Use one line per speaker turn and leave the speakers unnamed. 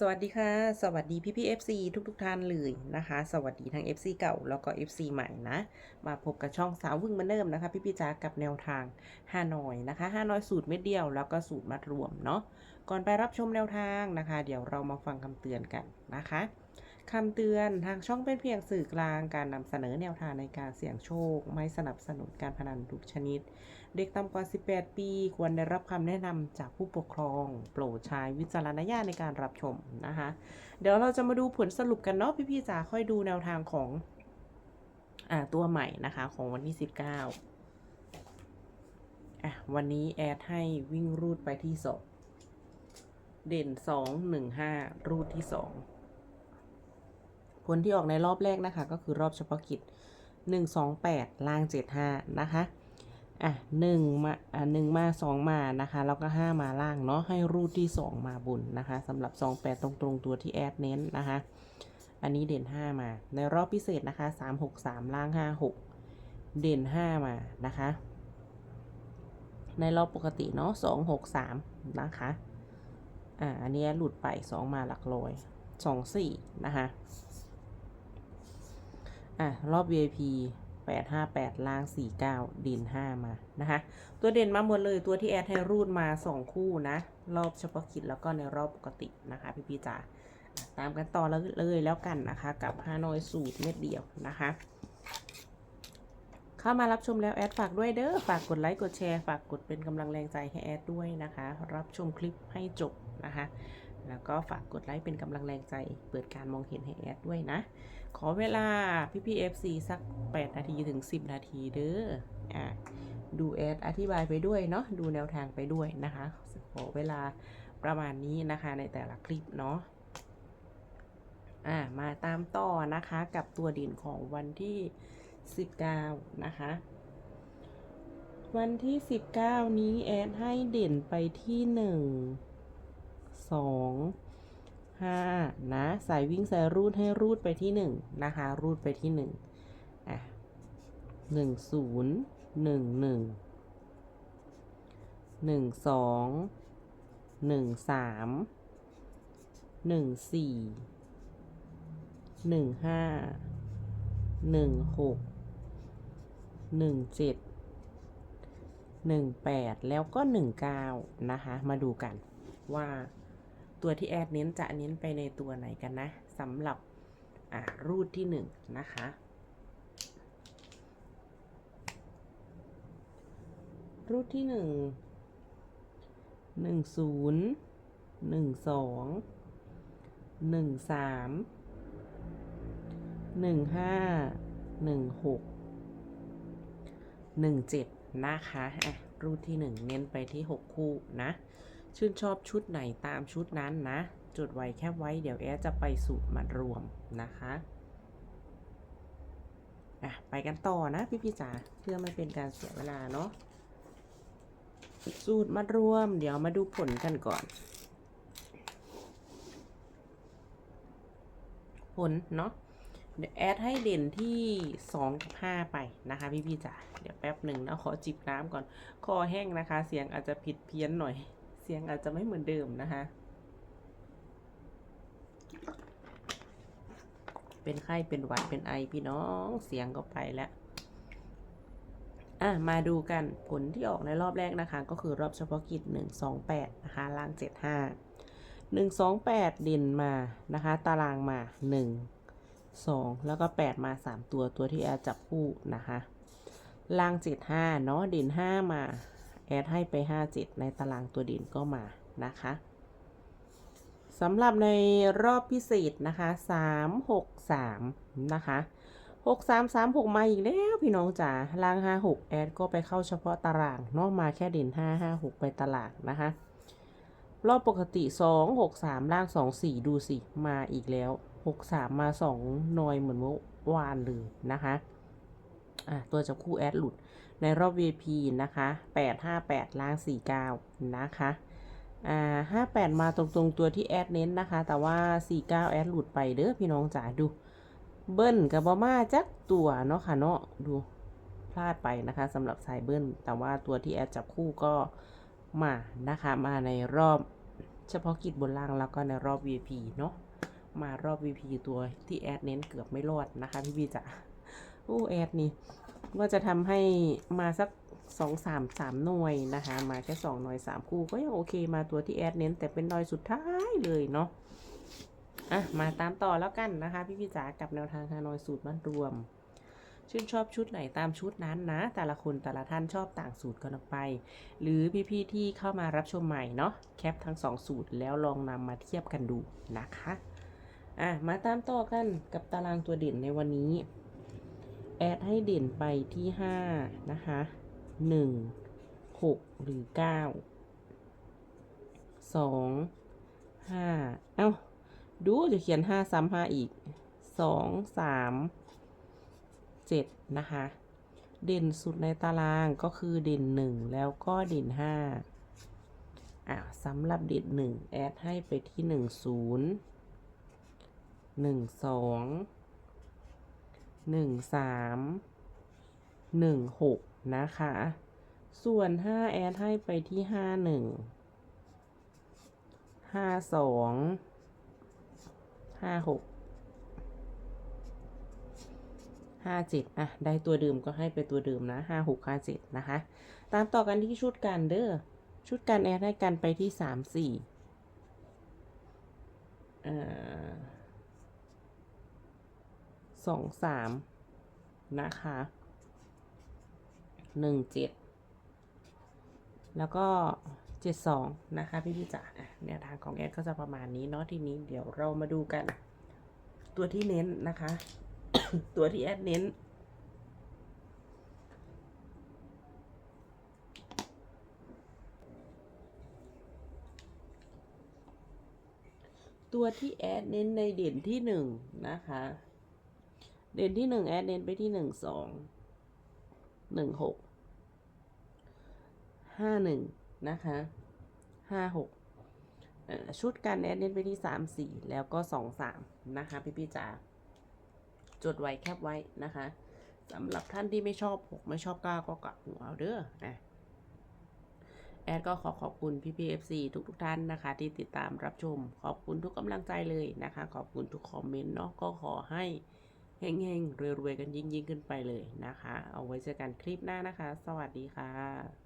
สวัสดีค่ะ สวัสดีพี่พี่เอฟซีทุกทุกท่านเลยนะคะ สวัสดีทั้ง FC เก่าแล้วก็ FC ใหม่นะ มาพบกับช่องสาววึ่งมาเนิ่มนะคะ พี่พี่จ๋ากับแนวทางฮานอยนะคะฮานอยสูตรเม็ดเดียวแล้วก็สูตรมัดรวมเนาะก่อนไปรับชมแนวทางนะคะ เดี๋ยวเรามาฟังคำเตือนกันนะคะ คำเตือนทางช่องเป็นเพียงสื่อกลางการนำเสนอแนวทางในการเสี่ยงโชค ไม่สนับสนุนการพนันทุกชนิด เด็กต่ำกว่า 18 ปี ควรได้รับคำแนะนำจากผู้ปกครอง โปรดใช้วิจารณญาณในการรับชมนะคะ เดี๋ยวเราจะมาดูผลสรุปกันเนาะพี่ๆจ๋าค่อยดูแนวทางของอตัวใหม่นะคะของวันที่ 19อะวันนี้แอดให้วิ่งรูดไปที่สองเด่น 2 1 5 รูดที่ 2 ผลที่ออกในรอบแรกนะคะ ก็คือรอบเฉพาะกิจ 1 2 8 ล่าง 7 5 นะคะ อะหนึ่งมาอะหนึ่งมาสองมานะคะ แล้วก็ห้ามาล่างเนาะ ให้รูดที่สองมาบนนะคะสำหรับสองแปดตรงตรงตัวที่แอดเน้นนะคะ อันนี้เด่นห้ามา ในรอบพิเศษนะคะสามหกสามล่างห้าหกเด่นห้ามานะคะ ในรอบปกติเนาะสองหกสามนะคะอ่าอันนี้หลุดไปสองมาหลักร้อยสองสี่นะคะ อะ รอบ VIP 858 ล่าง 49ดิน5มา นะคะ ตัวเด่นมาหมดเลยตัวที่แอดให้รูดมา 2 คู่นะ รอบเฉพาะกิจแล้วก็ในรอบปกตินะคะ พี่พี่จ๋าตามกันต่อแล้วเลยแล้วกันนะคะ กับฮานอยสูตรเม็ดเดียวนะคะ เข้ามารับชมแล้วแอดฝากด้วยเด้อฝากกดไลค์กดแชร์ฝากกดเป็นกำลังแรงใจให้แอดด้วยนะคะ รับชมคลิปให้จบนะคะ แล้วก็ฝากกดไลค์เป็นกำลังแรงใจ เปิดการมองเห็นให้แอดด้วยนะ ขอเวลาพี่พี่ FC สัก 8 นาทีถึง 10 นาทีเด้ออะดูแอดอธิบายไปด้วยเนาะดูแนวทางไปด้วยนะคะ ขอเวลาประมาณนี้นะคะในแต่ละคลิปเนาะอะมาตามต่อนะคะกับตัวเด่นของวันที่ 19 นะคะ วันที่ 19 นี้แอดให้เด่นไปที่ 1 2ห้านะ สายวิ่งสายรูดให้รูดไปที่หนึ่งนะคะ รูดไปที่หนึ่งอะหนึ่งศูนย์หนึ่งหนึ่งหนึ่งสองหนึ่งสามหนึ่งสี่หนึ่งห้าหนึ่งหกหนึ่งเจ็ดหนึ่งแปดแล้วก็หนึ่งเก้านะคะ มาดูกันว่า ตัวที่แอดเน้นจะเน้นไปในตัวไหนกันนะสำหรับรูดที่หนึ่งนะคะรูดที่หนึ่งหนึ่งศูนย์หนึ่งสองหนึ่งสามหนึ่งห้าหนึ่งหกหนึ่งเจ็ดนะคะอะรูดที่หนึ่งเน้นไปที่หกคู่นะ ชื่นชอบชุดไหนตามชุดนั้นนะ จดไว้แคบไว้เดี๋ยวแอดจะไปสูตรมารวมนะคะอะไปกันต่อนะพี่พี่จ๋าเพื่อไม่เป็นการเสียเวลาเนาะสูตรมารวม เดี๋ยวมาดูผลกันก่อน ผลเนาะเดี๋ยวแอดให้เด่นที่2กับ5ไปนะคะพี่พี่จ๋าเดี๋ยวแป๊บหนึ่งนะขอจิบน้ำก่อน คอแห้งนะคะ เสียงอาจจะผิดเพี้ยนหน่อย เสียงอาจจะไม่เหมือนเดิมนะคะ เป็นไข้เป็นหวัดเป็นไอพี่น้องเสียงก็ไปแล้วอะมาดูกันผลที่ออกในรอบแรกนะคะ ก็คือรอบเฉพาะกิจ 1 2 8 นะคะ ล่าง 7 5 1 2 8 เด่นมานะคะ ตารางมา 1 2 แล้วก็ 8 มา 3 ตัวตัวที่แอดจับคู่นะคะ ล่าง 7 5 เนาะเด่น 5 มา แอดให้ไป 57 ในตารางตัวเด่นก็มานะคะสำหรับในรอบพิเศษนะคะ3 6 3นะคะ6 3 3 6 มาอีกแล้วพี่น้องจ๋าล่าง 5 6 แอดก็ไปเข้าเฉพาะตารางเนอกมาแค่เด่น 5 5 6 ไปตารางนะคะ รอบปกติ 2 6 3 ล่าง 2 4 ดูสิ มาอีกแล้ว 6 3 มา2นอยเหมือนเมื่อวานเลยนะคะ อะตัวจับคู่แอดหลุด ในรอบ VIP นะคะ858ล่าง49 นะคะอ่า58 มาตรงๆตัวที่แอดเน้นนะคะ แต่ว่า 49 แอดหลุดไปเด้อพี่น้องจ๋าดู เบิ้ลกับบอมาจักตัวเนาะค่ะเนาะดูพลาดไปนะคะสำหรับสายเบิ้ล แต่ว่าตัวที่แอดจับคู่ก็มานะคะมาในรอบเฉพาะกิจบนล่างแล้วก็ในรอบ VIP เนาะมารอบ VIP ตัวที่แอดเน้นเกือบไม่รอดนะคะพี่บีจ๋า โอ้แอดนี่ว่าจะทำให้มาสักสองสามสามหน่วยนะคะ มาแค่สองหน่วยสามคู่ก็ยังโอเคมาตัวที่แอดเน้น แต่เป็นหน่วยสุดท้ายเลยเนาะอะมาตามต่อแล้วกันนะคะ พี่พี่จ๋ากับแนวทางฮานอยสูตรบ้านรวม ชื่นชอบชุดไหนตามชุดนั้นนะ แต่ละคนแต่ละท่านชอบต่างสูตรกันออกไป หรือพี่ๆที่เข้ามารับชมใหม่เนาะแคปทั้งสองสูตรแล้วลองนำมาเทียบกันดูนะคะอะมาตามต่อกันกับตารางตัวเด่นในวันนี้ แอดให้เด่นไปที่ 5 นะคะ 1 6 หรือ 9 2 5 เอ้า ดูจะเขียน 5 ซ้ำ5อีก 2 3 7 นะคะ เด่นสุดในตารางก็คือเด่น 1 แล้วก็เด่น 5 อะสำหรับเด่น 1 แอดให้ไปที่ 1 0 1 2 หนึ่งสามหนึ่งหกนะคะ ส่วนห้าแอดให้ไปที่ห้าหนึ่งห้าสองห้าหกห้าเจ็ดอะ ได้ตัวเดิมก็ให้ไปตัวเดิมนะห้าหกห้าเจ็ดนะคะ ตามต่อกันที่ชุดกันเด้อชุดกันแอดให้กันไปที่สามสี่อ่อ สองสามนะคะหนึ่งเจ็ดแล้วก็เจ็ดสองนะคะพี่พี่จ๋าอะแนวทางของแอดก็จะประมาณนี้เนาะทีนี้เดี๋ยวเรามาดูกัน ตัวที่เน้นนะคะ ตัวที่แอดเน้นตัวที่แอดเน้นในเด่นที่หนึ่งนะคะ เด่นที่หนึ่งแอดเน้นไปที่หนึ่งสองหนึ่งหกห้าหนึ่งนะคะห้าหกชุดการแอดเน้นไปที่สามสี่แล้วก็สองสามนะคะพี่พี่จ๋าจดไว้แคบไว้นะคะสำหรับท่านที่ไม่ชอบหกไม่ชอบเก้าก็กลับหัวเอาเด้ออะแอดก็ขอขอบคุณพี่พีเอฟซีทุกทุกท่านนะคะ ที่ติดตามรับชม ขอบคุณทุกกำลังใจเลยนะคะ ขอบคุณทุกคอมเมนต์เนาะก็ขอให้ เฮงๆรวยๆกันยิ่งๆ ขึ้นไปเลยนะคะ เอาไว้เจอกันคลิปหน้านะคะ สวัสดีค่ะ